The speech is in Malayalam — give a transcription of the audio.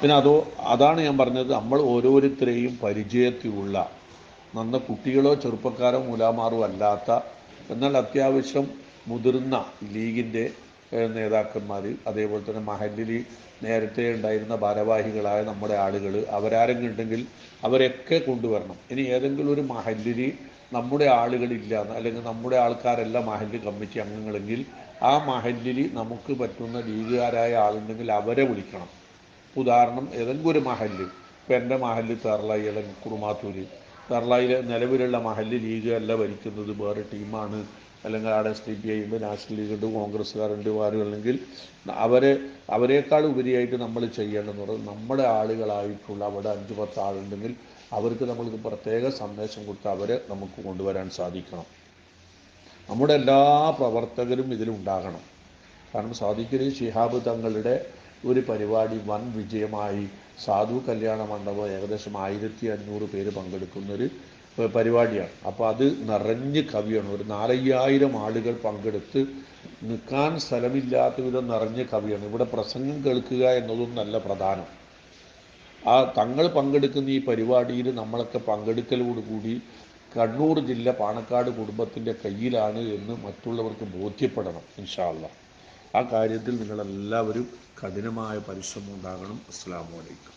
പിന്നെ അതോ അതാണ് ഞാൻ പറഞ്ഞത്. നമ്മൾ ഓരോരുത്തരെയും പരിചയത്തിലുള്ള നന്ന കുട്ടികളോ ചെറുപ്പക്കാരോ മൂലാമാറോ അല്ലാത്ത എന്നാൽ അത്യാവശ്യം മുതിർന്ന ലീഗിന്റെ നേതാക്കന്മാർ അതേപോലെ തന്നെ മഹലിൽ നേരത്തെ ഉണ്ടായിരുന്ന ഭാരവാഹികളായ നമ്മുടെ ആളുകൾ അവരാരെങ്കിലും ഉണ്ടെങ്കിൽ അവരൊക്കെ കൊണ്ടുവരണം. ഇനി ഏതെങ്കിലും ഒരു മഹല്ലിൽ നമ്മുടെ ആളുകളില്ല അല്ലെങ്കിൽ നമ്മുടെ ആൾക്കാരല്ല മഹല്ല് കമ്മിറ്റി അംഗങ്ങളെങ്കിൽ ആ മഹല്ലിൽ നമുക്ക് പറ്റുന്ന ലീഗുകാരായ ആളുണ്ടെങ്കിൽ അവരെ വിളിക്കണം. ഉദാഹരണം ഏതെങ്കിലും ഒരു മഹല്ല്. ഇപ്പം എന്റെ മഹല്ല് തെർളായി അല്ലെങ്കിൽ കുറുമാത്തൂര്. തെർളായിലെ നിലവിലുള്ള മഹല്ല് ലീഗ് അല്ല ഭരിക്കുന്നത്. വേറെ ടീമാണ്. അല്ലെങ്കിൽ അവിടെ എസ് ഡി പി ഐ ഉണ്ട് നാഷണൽ ലീഗ് ഉണ്ട് കോൺഗ്രസ്സുകാരുണ്ട് ആരും അല്ലെങ്കിൽ അവരെ അവരെക്കാൾ ഉപരിയായിട്ട് നമ്മൾ ചെയ്യേണ്ടതെന്ന് പറയുന്നത് നമ്മുടെ ആളുകളായിട്ടുള്ള അവിടെ അഞ്ച് പത്ത് ആളുണ്ടെങ്കിൽ അവർക്ക് നമ്മൾക്ക് പ്രത്യേക സന്ദേശം കൊടുത്ത് അവരെ നമുക്ക് കൊണ്ടുവരാൻ സാധിക്കണം. നമ്മുടെ എല്ലാ പ്രവർത്തകരും ഇതിലുണ്ടാകണം. കാരണം സാധിക്കുന്ന ശിഹാബ് തങ്ങളുടെ ഒരു പരിപാടി വൻ വിജയമായി. സാധു കല്യാണ മണ്ഡപം ഏകദേശം ആയിരത്തി അഞ്ഞൂറ് പേര് പങ്കെടുക്കുന്നൊരു പരിപാടിയാണ്. അപ്പോൾ അത് നിറഞ്ഞ് കവിയാണ്. ഒരു നാലയ്യായിരം ആളുകൾ പങ്കെടുത്ത് നിൽക്കാൻ സ്ഥലമില്ലാത്ത വിധം നിറഞ്ഞ കവിയാണ്. ഇവിടെ പ്രസംഗം കേൾക്കുക എന്നതും നല്ല പ്രധാനം. ആ തങ്ങൾ പങ്കെടുക്കുന്ന ഈ പരിപാടിയിൽ നമ്മളൊക്കെ പങ്കെടുക്കലോടുകൂടി കണ്ണൂർ ജില്ല പാണക്കാട് കുടുംബത്തിന്റെ കയ്യിലാണ് എന്ന് മറ്റുള്ളവർക്ക് ബോധ്യപ്പെടണം ഇൻഷാല്ല ആ കാര്യത്തിൽ നിങ്ങളെല്ലാവരും കഠിനമായ പരിശ്രമം ഉണ്ടാകണം. അസ്സാം വലൈക്കും